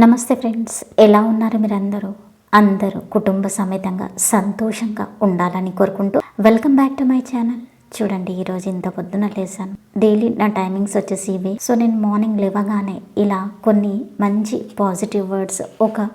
నమస్తే ఫ్రెండ్స్ ఎలా ఉన్నారు మీరందరూ? అందరూ అందరూ కుటుంబ సమేతంగా సంతోషంగా ఉండాలని కోరుకుంటూ welcome back to my channel. చూడండి ఈరోజు ఇంత పొద్దున లేసాను డైలీ నా టైమింగ్స్ వచ్చేసి ఇవి. సో నేను మార్నింగ్ లేవగానే ఇలా కొన్ని మంచి పాజిటివ్ వర్డ్స్ ఒక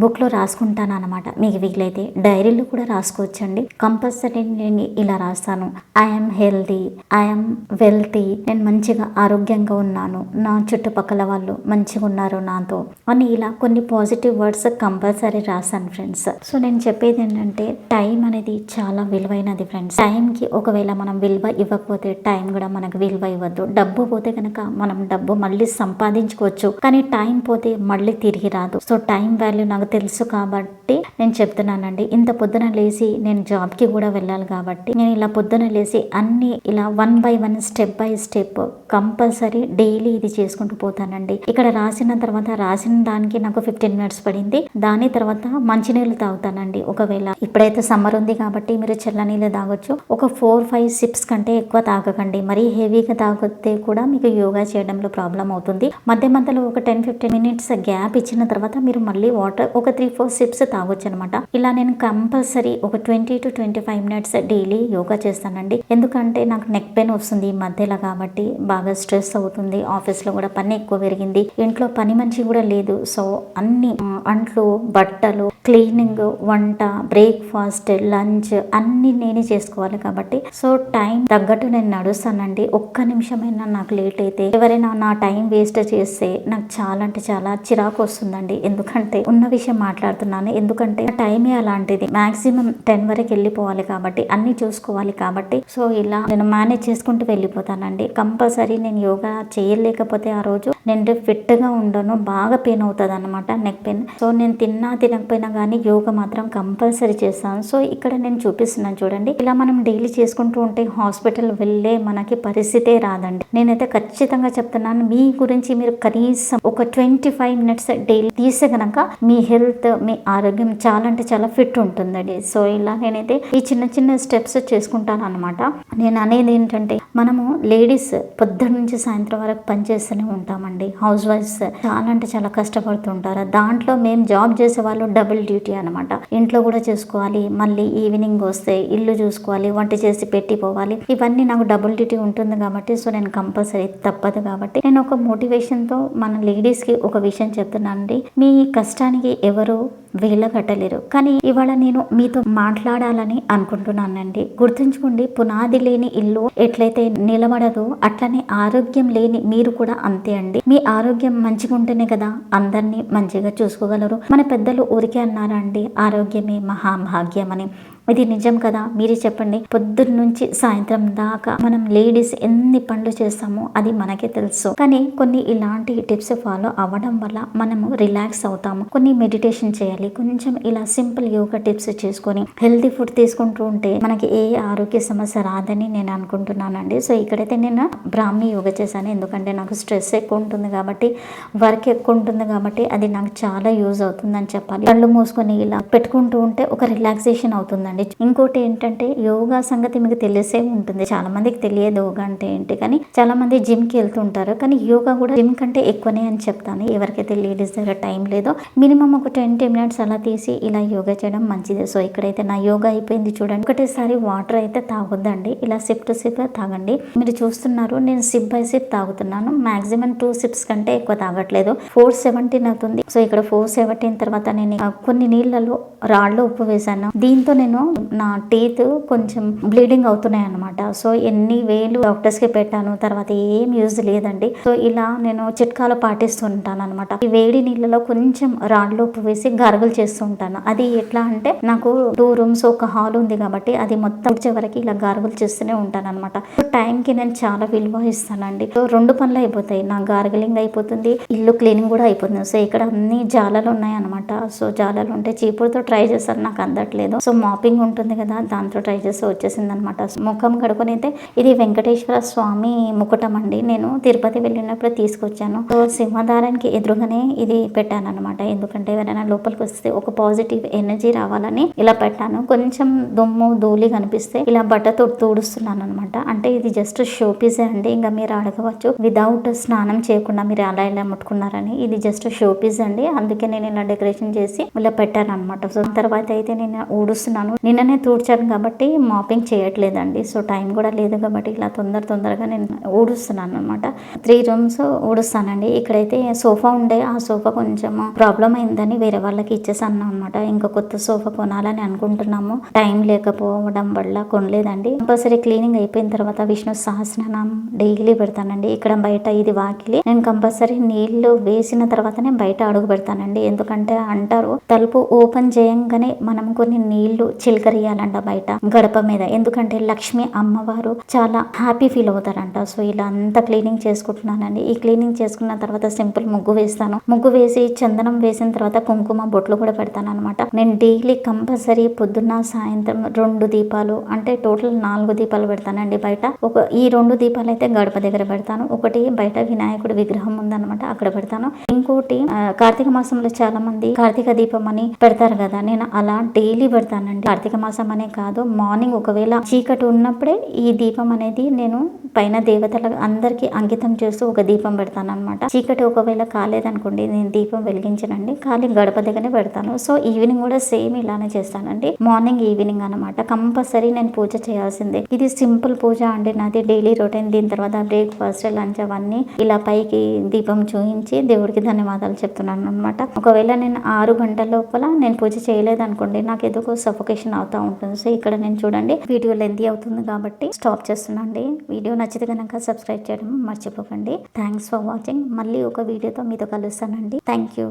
బుక్లో రాసుకుంటాను అనమాట మీకు వీలైతే డైరీలో కూడా రాసుకోవచ్చండి. కంపల్సరీ నేను ఇలా రాస్తాను. ఐఎమ్ హెల్తీ ఐఎమ్ వెల్తీ నేను మంచిగా ఆరోగ్యంగా ఉన్నాను. నా చుట్టుపక్కల వాళ్ళు మంచిగా ఉన్నారు నాతో అని ఇలా కొన్ని పాజిటివ్ వర్డ్స్ కంపల్సరీ రాశాను ఫ్రెండ్స్. సో నేను చెప్పేది ఏంటంటే టైం అనేది చాలా విలువైనది ఫ్రెండ్స్. టైంకి ఒకవేళ మనం విలువ ఇవ్వకపోతే టైం కూడా మనకు విలువ ఇవ్వద్దు డబ్బు పోతే కనుక మనం డబ్బు మళ్ళీ సంపాదించుకోవచ్చు. కానీ టైం పోతే మళ్ళీ తిరిగి రాదు. సో టైం వాల్యూ నాకు తెలుసు కాబట్టి నేను చెప్తున్నానండి. ఇంత పొద్దున లేచి నేను జాబ్కి కూడా వెళ్ళాలి కాబట్టి నేను ఇలా పొద్దున లేచి అన్ని ఇలా one by one step by step compulsory daily ఇది చేసుకుంటూ పోతానండి. ఇక్కడ రాసిన తర్వాత రాసిన దానికి నాకు ఫిఫ్టీన్ మినిట్స్ పడింది. దాని తర్వాత మంచినీళ్ళు తాగుతానండి. ఒకవేళ ఇప్పుడైతే సమ్మర్ ఉంది కాబట్టి మీరు చల్ల నీళ్ళు తాగొచ్చు. ఒక ఫోర్ ఫైవ్ సిక్స్ సిప్స్ కంటే ఎక్కువ తాగకండి. మరీ హెవీగా తాగితే కూడా మీకు యోగా చేయడంలో ప్రాబ్లం అవుతుంది. మధ్య మధ్యలో ఒక టెన్ ఫిఫ్టీన్ మినిట్స్ గ్యాప్ ఇచ్చిన తర్వాత మీరు మళ్ళీ వాటర్ ఒక త్రీ ఫోర్ సిప్స్ తాగొచ్చు అనమాట ఇలా నేను కంపల్సరీ ఒక twenty to twenty five minutes daily yoga చేస్తానండి. ఎందుకంటే నాకు నెక్ పెయిన్ వస్తుంది ఈ మధ్యలో కాబట్టి బాగా స్ట్రెస్ అవుతుంది. ఆఫీస్లో కూడా పని ఎక్కువ పెరిగింది. ఇంట్లో పని మంచి కూడా లేదు. సో అన్ని అంట్లు బట్టలు క్లీనింగ్ వంట బ్రేక్ఫాస్ట్ లంచ్ అన్ని నేనే చేసుకోవాలి కాబట్టి. సో టైం తగ్గట్టు నేను నడుస్తానండి. ఒక్క నిమిషమైనా నాకు లేట్ అయితే ఎవరైనా నా టైం వేస్ట్ చేస్తే నాకు చాలా అంటే చాలా చిరాకు వస్తుందండి. ఎందుకంటే ఉన్న విషయం మాట్లాడుతున్నాను. ఎందుకంటే టైమే అలాంటిది. మాక్సిమం టెన్ వరకు వెళ్ళిపోవాలి కాబట్టి అన్ని చూసుకోవాలి కాబట్టి. సో ఇలా నేను మేనేజ్ చేసుకుంటూ వెళ్ళిపోతానండి. కంపల్సరీ నేను యోగా చేయలేకపోతే ఆ రోజు నేను ఫిట్గా ఉండను బాగా పెయిన్ అవుతుంది అనమాట నెక్ పెయిన్ సో నేను తిన్నా తినకపోయినా కానీ యోగా మాత్రం కంపల్సరీ చేస్తాను. సో ఇక్కడ నేను చూపిస్తున్నాను చూడండి. ఇలా మనం డైలీ చేసుకుంటూ ఉంటే హాస్పిటల్ వెళ్ళే మనకి పరిస్థితే రాదండి. నేనైతే ఖచ్చితంగా చెప్తున్నాను మీ గురించి మీరు కనీసం ఒక ట్వంటీ ఫైవ్ మినిట్స్ డైలీ తీసే గనక మీ హెల్త్ మీ ఆరోగ్యం చాలా అంటే చాలా ఫిట్ ఉంటుందండి. సో ఇలా నేనైతే ఈ చిన్న చిన్న స్టెప్స్ చేసుకుంటాను అనమాట నేను అనేది ఏంటంటే మనము లేడీస్ పొద్దున్న నుంచి సాయంత్రం వరకు పనిచేస్తూనే ఉంటామండి. అండి. హౌస్ వైఫ్స్ చాలా అంటే చాలా కష్టపడుతుంటారు. దాంట్లో మేము జాబ్ చేసే వాళ్ళు డబుల్ డ్యూటీ అనమాట ఇంట్లో కూడా చేసుకోవాలి మళ్ళీ ఈవినింగ్ వస్తే ఇల్లు చూసుకోవాలి వంట చేసి పెట్టిపోవాలి ఇవన్నీ నాకు డబుల్ డ్యూటీ ఉంటుంది కాబట్టి సో నేను కంపల్సరీ తప్పదు కాబట్టి. నేను ఒక మోటివేషన్తో మన లేడీస్కి ఒక విషయం చెప్తున్నానండి. మీ కష్టానికి ఎవరు వేలగట్టలేరు కానీ ఇవాళ నేను మీతో మాట్లాడాలని అనుకుంటున్నానండి. గుర్తుంచుకోండి పునాది లేని ఇల్లు ఎట్లయితే నిలబడదో అట్లనే ఆరోగ్యం లేని మీరు కూడా అంతే అండి. మీ ఆరోగ్యం మంచిగా ఉంటేనే కదా అందరినీ మంచిగా చూసుకోగలరు. మన పెద్దలు ఊరికే అన్నారండి ఆరోగ్యమే మహాభాగ్యం అని ఇది నిజం కదా? మీరే చెప్పండి. పొద్దున్న నుంచి సాయంత్రం దాకా మనం లేడీస్ ఎన్ని పనులు చేస్తామో అది మనకే తెలుసు. కానీ కొన్ని ఇలాంటి టిప్స్ ఫాలో అవ్వడం వల్ల మనము రిలాక్స్ అవుతాము. కొన్ని మెడిటేషన్ చేయాలి. కొంచెం ఇలా సింపుల్ యోగా టిప్స్ చేసుకొని హెల్తీ ఫుడ్ తీసుకుంటూ ఉంటే మనకి ఏ ఆరోగ్య సమస్య రాదని నేను అనుకుంటున్నానండి. సో ఇక్కడైతే నేను బ్రాహ్మీ యోగా చేశాను. ఎందుకంటే నాకు స్ట్రెస్ ఎక్కువ ఉంటుంది కాబట్టి వర్క్ ఎక్కువ ఉంటుంది కాబట్టి అది నాకు చాలా యూజ్ అవుతుందని చెప్పాలి. కళ్ళు మూసుకొని ఇలా పెట్టుకుంటూ ఉంటే ఒక రిలాక్సేషన్ అవుతుందండి. ఇంకోటి ఏంటంటే యోగా సంగతి మీకు తెలిసే ఉంటుంది. చాలా మందికి తెలియదు యోగా అంటే ఏంటి కానీ చాలా మంది జిమ్కి వెళ్తుంటారు. కానీ యోగా కూడా జిమ్ కంటే ఎక్కువనే అని చెప్తాను. ఎవరికైతే లేడీస్ దగ్గర టైం లేదో. మినిమం ఒక టెన్ టెన్ మినిట్స్ అలా తీసి ఇలా యోగా చేయడం మంచిది. సో ఇక్కడైతే నా యోగా అయిపోయింది చూడండి. ఒకటేసారి వాటర్ అయితే తాగొద్దండి. ఇలా సిప్ టు సిప్ తాగండి. మీరు చూస్తున్నారు నేను సిప్ బై సిప్ తాగుతున్నాను. మాక్సిమం టూ సిప్స్ కంటే ఎక్కువ తాగట్లేదు. ఫోర్ సెవెంటీన్ అవుతుంది. సో ఇక్కడ ఫోర్ సెవెంటీన్ తర్వాత నేను కొన్ని నీళ్ళలో రాళ్ళు ఉప్పు వేసాను. దీంతో నేను నా టీత్ కొంచెం బ్లీడింగ్ అవుతున్నాయి అనమాట సో ఎన్ని వేలు డాక్టర్స్కి పెట్టాను తర్వాత ఏం యూజ్ లేదండి. సో ఇలా నేను చిట్కాలు పాటిస్తుంటాను అనమాట ఈ వేడి నీళ్ళలో కొంచెం రాళ్ళు ఉప్పు వేసి గరగలు చేస్తూ ఉంటాను. అది ఎట్లా అంటే నాకు టూ రూమ్స్ ఒక హాల్ ఉంది కాబట్టి అది మొత్తం వచ్చే వరకు ఇలా గార్గులు చేస్తూనే ఉంటాను అనమాట టైం కి నేను చాలా విలువ ఇస్తానండి. సో రెండు పనులు అయిపోతాయి. నా గార్గలింగ్ అయిపోతుంది ఇల్లు క్లీనింగ్ కూడా అయిపోతుంది. సో ఇక్కడ అన్ని జాలలు ఉన్నాయి అనమాట సో జాలలు ఉంటే చీపురుతో ట్రై చేస్తాను నాకు అందట్లేదు. సో మాపింగ్ మాపింగ్ ఉంటుంది కదా దాంతో ట్రై చేసి వచ్చేసింది అనమాట ముఖం కడుకొని అయితే ఇది వెంకటేశ్వర స్వామి ముకుటం అండి. నేను తిరుపతి వెళ్ళినప్పుడు తీసుకొచ్చాను. సో సింహదారానికి ఎదురుగానే ఇది పెట్టాను అనమాట ఎందుకంటే ఎవరైనా లోపలికి వస్తే ఒక పాజిటివ్ ఎనర్జీ రావాలని ఇలా పెట్టాను. కొంచెం దుమ్ము ధూళి కనిపిస్తే ఇలా బట్టతో తుడుస్తున్నాను అనమాట అంటే ఇది జస్ట్ షో పీసే అండి. ఇంకా మీరు అడగవచ్చు. విదౌట్ స్నానం చేయకుండా మీరు అలా ఇలా ముట్టుకున్నారని ఇది జస్ట్ షో పీస్ అండి. అందుకే నేను ఇలా డెకరేషన్ చేసి ఇలా పెట్టాను అనమాట సో తర్వాత అయితే నేను ఊడుస్తున్నాను. నిన్ననే తూడ్చాను కాబట్టి మాపింగ్ చేయట్లేదండి. సో టైం కూడా లేదు కాబట్టి ఇలా తొందర తొందరగా నేను ఊడుస్తున్నాను అనమాట త్రీ రూమ్స్ ఊడుస్తానండి. ఇక్కడైతే సోఫా ఉండే ఆ సోఫా కొంచెం ప్రాబ్లం అయిందని వేరే వాళ్ళకి ఇచ్చేసాను అనమాట ఇంకా కొత్త సోఫా కొనాలని అనుకుంటున్నాము. టైం లేకపోవడం వల్ల కొనలేదండి. కంపల్సరీ క్లీనింగ్ అయిపోయిన తర్వాత విష్ణు సహస్రనామం డైలీ పెడతానండి. ఇక్కడ బయట ఇది వాకిలి. నేను కంపల్సరీ నీళ్ళు వేసిన తర్వాతనే బయట అడుగు పెడతానండి. ఎందుకంటే అంటారు తలుపు ఓపెన్ చేయంగానే మనం కొన్ని నీళ్ళు చిలకరియాలంట బయట గడప మీద. ఎందుకంటే లక్ష్మి అమ్మవారు చాలా హ్యాపీ ఫీల్ అవుతారంట. సో ఇలా అంతా క్లీనింగ్ చేసుకుంటున్నానండి. ఈ క్లీనింగ్ చేసుకున్న తర్వాత సింపుల్ ముగ్గు వేస్తాను. ముగ్గు వేసి చందనం వేసిన తర్వాత కుంకుమ బొట్లు కూడా పెడతాను అనమాట నేను డైలీ కంపల్సరీ పొద్దున్న సాయంత్రం రెండు దీపాలు అంటే టోటల్ నాలుగు దీపాలు పెడతానండి బయట. ఒక ఈ రెండు దీపాలు అయితే గడప దగ్గర పెడతాను. ఒకటి బయట వినాయకుడి విగ్రహం ఉందన్నమాట అక్కడ పెడతాను. ఇంకోటి కార్తీక మాసంలో చాలా మంది కార్తీక దీపం అని పెడతారు కదా నేను అలా డైలీ పెడతానండి. కార్తీక మాసం అనే కాదు మార్నింగ్ ఒకవేళ చీకటి ఉన్నప్పుడే ఈ దీపం అనేది నేను పైన దేవతల అందరికి అంకితం చేస్తూ ఒక దీపం పెడతాను అనమాట చీకటి ఒకవేళ కాలేదనుకోండి నేను దీపం వెలిగించనండి. ఖాళీ గడప దగ్గరనే పెడతాను. సో ఈవినింగ్ కూడా సేమ్ ఇలానే చేస్తానండి. మార్నింగ్ ఈవినింగ్ అనమాట కంపల్సరీ నేను పూజ చేయాల్సిందే. ఇది సింపుల్ పూజ అండి. నాది డైలీ రొటీన్. దీని తర్వాత బ్రేక్ఫాస్ట్ లంచ్ అవన్నీ ఇలా పైకి దీపం చూయించి దేవుడికి ధన్యవాదాలు చెప్తున్నాను అనమాట ఒకవేళ నేను ఆరు గంటల లోపల నేను పూజ చేయలేదు అనుకోండి నాకు ఏదో సఫోకేషన్ అవుతా ఉంటుంది. సో ఇక్కడ నేను చూడండి వీడియో లెంతీ అవుతుంది కాబట్టి స్టాప్ చేస్తున్నాండి వీడియో నచ్చితే కనుక సబ్స్క్రైబ్ చేయడం మర్చిపోకండి. Thanks for watching. మళ్ళీ ఒక వీడియోతో మీతో కలుస్తానండి. Thank you